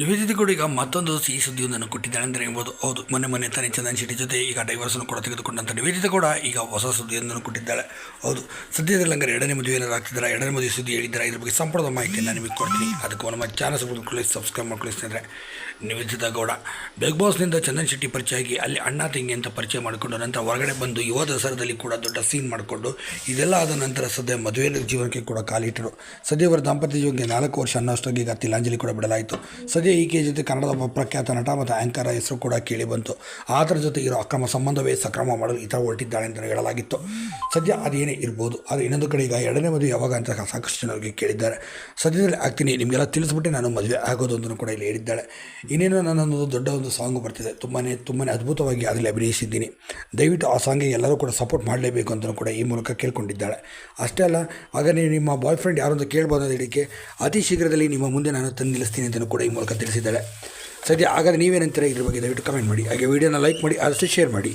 ನಿವೇದಿತ ಕೂಡ ಈಗ ಮತ್ತೊಂದು ಸಿಹಿ ಸುದ್ದಿಯೊಂದನ್ನು ಕೊಟ್ಟಿದ್ದಾಳೆ ಅಂದರೆ ಎಂಬುದು ಹೌದು. ಮೊನ್ನೆ ಮೊನ್ನೆ ತಾನೇ ಚಂದನ್ ಶೆಟ್ಟಿ ಜೊತೆ ಈಗ ಡೈವರ್ಸನ್ನು ಕೂಡ ತೆಗೆದುಕೊಂಡಂಥ ನಿವೇದಿತ ಕೂಡ ಈಗ ಹೊಸ ಸುದ್ದಿಯೊಂದನ್ನು ಕೊಟ್ಟಿದ್ದಾಳೆ. ಹೌದು. ಸದ್ಯದಲ್ಲಿ ಹಂಗಾರೆ ಎರಡನೇ ಮದುವೆ ಏನಾದ್ರು ಆಗ್ತಿದ್ದಾರೆ ಎರಡನೇ ಮದುವೆ ಸುದ್ದಿ ಹೇಳಿದ್ದಾರೆ? ಇದ್ರ ಬಗ್ಗೆ ಸಂಪೂರ್ಣ ಮಾಹಿತಿಯನ್ನು ನಿಮಗೆ ಕೊಡ್ತೀನಿ. ಅದಕ್ಕೆ ನಮ್ಮ ಚಾನಲ್ ಸಬ್ಸ್ಕ್ರೈಬ್ ಸಬ್ಸ್ಕ್ರೈಬ್ ಮಾಡ್ಕೊಳ್ಳಿ ಸ್ನೇಹಿತರೆ. ನಿವೇದಿತ ಗೌಡ. ಬಿಗ್ ಬಾಸ್ನಿಂದ ಚಂದನ್ ಶೆಟ್ಟಿ ಪರಿಚಯ ಆಗಿ ಅಲ್ಲಿ ಅಣ್ಣ ತಂಗಿ ಅಂತ ಪರಿಚಯ ಮಾಡಿಕೊಂಡು ನಂತರ ಹೊರಗಡೆ ಬಂದು ಯುವ ದಸರಾದಲ್ಲಿ ಕೂಡ ದೊಡ್ಡ ಸೀನ್ ಮಾಡಿಕೊಂಡು ಇದೆಲ್ಲ ಆದ ನಂತರ ಸದ್ಯ ಮದುವೆ ಜೀವನಕ್ಕೆ ಕೂಡ ಕಾಲಿಟ್ಟರು. ಸದ್ಯ ಅವರ ದಾಂಪತ್ಯ ಜೀವನಕ್ಕೆ ನಾಲ್ಕು ವರ್ಷ ಅನ್ನೋಷ್ಟಾಗಿ ಈಗ ತಿಲಾಂಜಲಿ ಕೂಡ ಬಿಡಲಾಯಿತು. ಸದ್ಯ ಈಕೆ ಜೊತೆ ಕನ್ನಡದ ಪ್ರಖ್ಯಾತ ನಟ ಮತ್ತು ಆ್ಯಂಕರ್ ಹೆಸರು ಕೂಡ ಕೇಳಿ ಬಂತು. ಆತರ ಜೊತೆ ಇರೋ ಅಕ್ರಮ ಸಂಬಂಧವೇ ಸಕ್ರಮ ಮಾಡಲು ಈ ಥರ ಹೊರಟಿದ್ದಾಳೆ ಅಂತ ಹೇಳಲಾಗಿತ್ತು. ಸದ್ಯ ಅದೇನೇ ಇರ್ಬೋದು. ಆದರೆ ಇನ್ನೊಂದು ಕಡೆ ಈಗ ಎರಡನೇ ಮದುವೆ ಯಾವಾಗ ಅಂತ ಸಾಕಷ್ಟು ಜನರಿಗೆ ಕೇಳಿದ್ದಾರೆ. ಸದ್ಯದಲ್ಲಿ ಆಗ್ತೀನಿ. ನಿಮಗೆಲ್ಲ ತಿಳಿಸ್ಬಿಟ್ಟೆ ನಾನು ಮದುವೆ ಆಗೋದು ಕೂಡ ಇಲ್ಲಿ ಹೇಳಿದ್ದಾಳೆ. ಇನ್ನೇನು ನನ್ನೊಂದು ದೊಡ್ಡ ಒಂದು ಸಾಂಗ್ ಬರ್ತಿದೆ. ತುಂಬಾ ತುಂಬಾ ಅದ್ಭುತವಾಗಿ ಅದರಲ್ಲಿ ಅಭಿನಯಿಸಿದ್ದೀನಿ. ದಯವಿಟ್ಟು ಆ ಸಾಂಗಿಗೆ ಎಲ್ಲರೂ ಕೂಡ ಸಪೋರ್ಟ್ ಮಾಡಲೇಬೇಕು ಅಂತ ಕೂಡ ಈ ಮೂಲಕ ಕೇಳ್ಕೊಂಡಿದ್ದಾಳೆ. ಅಷ್ಟೇ ಅಲ್ಲ ನೀವು ನಿಮ್ಮ ಬಾಯ್ ಫ್ರೆಂಡ್ ಯಾರು ಅಂತ ಕೇಳ್ಬೋದು ಅದಕ್ಕೆ ಅತಿ ಶೀಘ್ರದಲ್ಲಿ ನಿಮ್ಮ ಮುಂದೆ ನಾನು ತಂದು ನಿಲ್ಲಿಸ್ತೀನಿ ಅಂತ ಕೂಡ ಈ ಮೂಲಕ ತಿಳಿಸಿದ್ದಾಳೆ ಸದ್ಯ ಹಾಗಾದರೆ ನೀವೇನಂತೀರ ಇದ್ರ ಬಗ್ಗೆ ದಯವಿಟ್ಟು ಕಮೆಂಟ್ ಮಾಡಿ. ಹಾಗೆ ವಿಡಿಯೋನ ಲೈಕ್ ಮಾಡಿ, ಆದಷ್ಟು ಶೇರ್ ಮಾಡಿ.